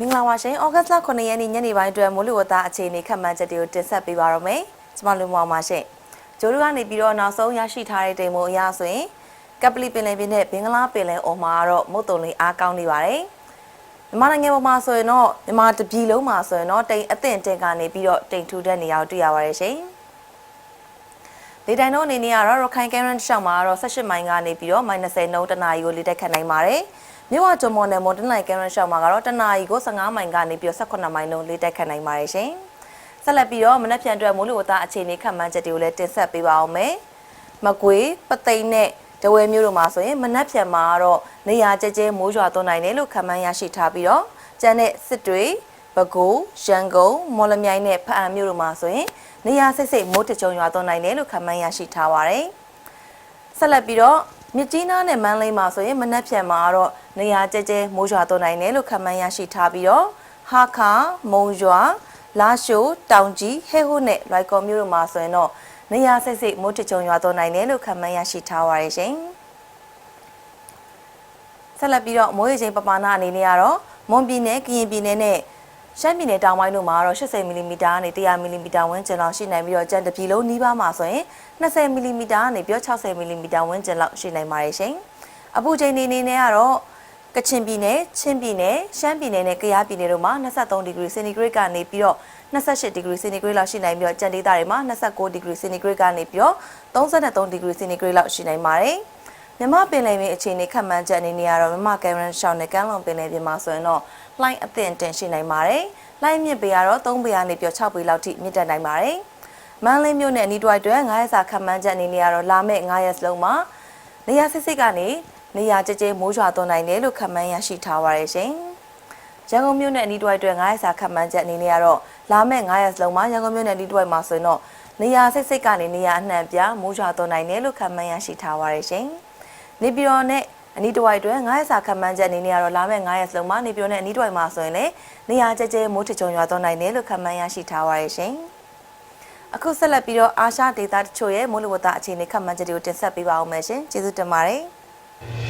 မင်္ဂလာပါရှင်။ဩဂတ်စ်လ9ရက်နေ့ညနေပိုင်းအတွက်မိုးလေဝသအခြေအနေခန့်မှန်းချက်တွေကိုတင်ဆက်ပေးပါရမယ်။ကျွန်မလူမောင်ပါရှင်။ဂျိုးတို့ကနေပြီးတော့နောက်ဆုံးရရှိထားတဲ့တိမ်မိုးအရဆိုရင်ကပလီပင်လယ်ပြင်နဲ့ဘင်္ဂလားပင်လယ်အော်မှာတော့မုတ်တုံလေးအားကောင်းနေပါတယ်။မြန်မာနိုင်ငံပေါ်မှာဆိုရင်တော့မြန်မာတပြည်လုံးမှာဆိုရင်တော့တိမ်အသင့်တင်ကနေပြီးတော့တိမ်ထူတဲ့နေရာကိုတွေ့ရပါတယ်ရှင်။လေတိုင်တို့အနေနဲ့ကတော့ရခိုင်ကဲရန်ရှောင်းမှာတော့18မိုင်ကနေပြီးတော့ -30 နှုန်းတနာရီကိုလေတက်ခတ်နိုင်ပါတယ်။ မြို့ဝဂျုံမော်နယ်မွန်တနိုင်ကဲရန်ရှောင်းမှာကတော့တနာရီကို15မိုင်ကနေပြီးတော့18မိုင်နှုန်းလေတက်ခတ်နိုင်ပါတယ်ရှင်။ဆက်လက်ပြီးတော့မနက်ဖြန်အတွက်မိုးလေဝသအခြေအနေခန့်မှန်းချက်တွေကိုလည်းတင်ဆက်ပေးပါအောင်မယ်။မကွေးပသိမ်နဲ့တဝဲမြို့တို့မှာဆိုရင်မနက်ဖြန်မှာတော့နေရာကျကျမိုးရွာသွန်းနိုင်တယ်လို့ခန့်မှန်းရရှိထားပြီးတော့ကျန်တဲ့စစ်တွေပဲခူးရန်ကုန်မော်လမြိုင်နဲ့ဖအံမြို့တို့မှာဆိုရင်နေရာစိတ်စိတ်မိုးတကြုံရွာသွန်းနိုင်တယ်လို့ခန့်မှန်းရရှိထားပါတယ်။ဆက်လက်ပြီးတော့ မြစ်ကြီးနားနဲ့မန်းလေးမှာဆိုရင်မနက်ဖြန်မှာတော့နေရာကျကျမိုးရွာသွန်းနိုင်တယ်လို့ခန့်မှန်းရရှိထားပြီးတော့ဟာခါမုံရွာလာရှိုးတောင်ကြီးဟဲဟိုနဲ့လွိုက်ကော်မြို့တို့မှာဆိုရင်တော့နေရာစိတ်စိတ်မိုးတကြုံရွာသွန်းနိုင်တယ်လို့ခန့်မှန်းရရှိထားပါတယ်ရှင်။ဆက်လက်ပြီးတော့မိုးရေချိန်ပမာဏအနေနဲ့ကတော့မွန်ပြည်နယ်ကရင်ပြည်နယ်နဲ့ ရှမ်းပြည်နယ်တောင်ပိုင်းတို့မှာတော့80မီလီမီတာကနေ100မီလီမီတာဝန်းကျင်လောက်ရှိနိုင်ပြီးတော့ကြံတပြည်လုံးနီးပါးမှာဆိုရင်20မီလီမီတာကနေပြီးတော့60မီလီမီတာဝန်းကျင်လောက်ရှိနိုင်ပါတယ်ရှင်။အပူချိန်အနေနဲ့ကတော့ကချင်ပြည်နယ်၊ချင်းပြည်နယ်၊ရှမ်းပြည်နယ်နဲ့ကယားပြည်နယ်တို့မှာ23ဒီဂရီစင်တီဂရိတ်ကနေပြီးတော့28ဒီဂရီစင်တီဂရိတ်လောက်ရှိနိုင်ပြီးတော့ကြံဒေသတွေမှာ29ဒီဂရီစင်တီဂရိတ်ကနေပြီးတော့33ဒီဂရီစင်တီဂရိတ်လောက်ရှိနိုင်ပါတယ်။ မြမပင်လယ်ပြင်အခြေအနေခန့်မှန်းချက်အနေနဲ့ကတော့မြမကယ်ရန်ရှောင်းနဲ့ကမ်းလွန်ပင်လယ်ပြင်မှာဆိုရင်တော့လှိုင်းအသင့်တင်ရှိနိုင်ပါတယ်။လှိုင်းမြင့်ပေကတော့3ပေကနေပြီး6ပေလောက်ထိမြင့်တက်နိုင်ပါတယ်။မန်းလေးမြို့နယ်အနီးတစ်ဝိုက်တွဲ9ရက်စာခန့်မှန်းချက်အနေနဲ့ကတော့လာမယ့်9ရက်စလုံးမှာနေရာစစ်စစ်ကနေနေရာကျကျမိုးရွာသွန်းနိုင်တယ်လို့ခန့်မှန်းရရှိထားပါတယ်ရှင်။ရန်ကုန်မြို့နယ်အနီးတစ်ဝိုက်တွဲ9ရက်စာခန့်မှန်းချက်အနေနဲ့ကတော့လာမယ့်9ရက်စလုံးမှာရန်ကုန်မြို့နယ်အနီးတစ်ဝိုက်မှာဆိုရင်တော့နေရာစစ်စစ်ကနေနေရာအနှံ့ပြမိုးရွာသွန်းနိုင်တယ်လို့ခန့်မှန်းရရှိထားပါတယ်ရှင်။ နေပြည်တော်နဲ့အနီးတစ်ဝိုက်တွဲ9ရက်စာခန့်မှန်းချက်အနေနဲ့ကတော့လာမယ့်9ရက်စလုံးမှာနေပြည်တော်နဲ့အနီးတစ်ဝိုက်မှာဆိုရင်လည်းနေရာကျကျမိုးထချုံရွာသွန်းနိုင်တယ်လို့ခန့်မှန်းရရှိထားပါတယ်ရှင်။အခုဆက်လက်ပြီးတော့အာရှဒေသတချို့ရဲ့မိုးလေဝသအခြေအနေခန့်မှန်းချက်တွေကိုတင်ဆက်ပေးပါဦးမယ်ရှင်။ကျေးဇူးတင်ပါတယ်။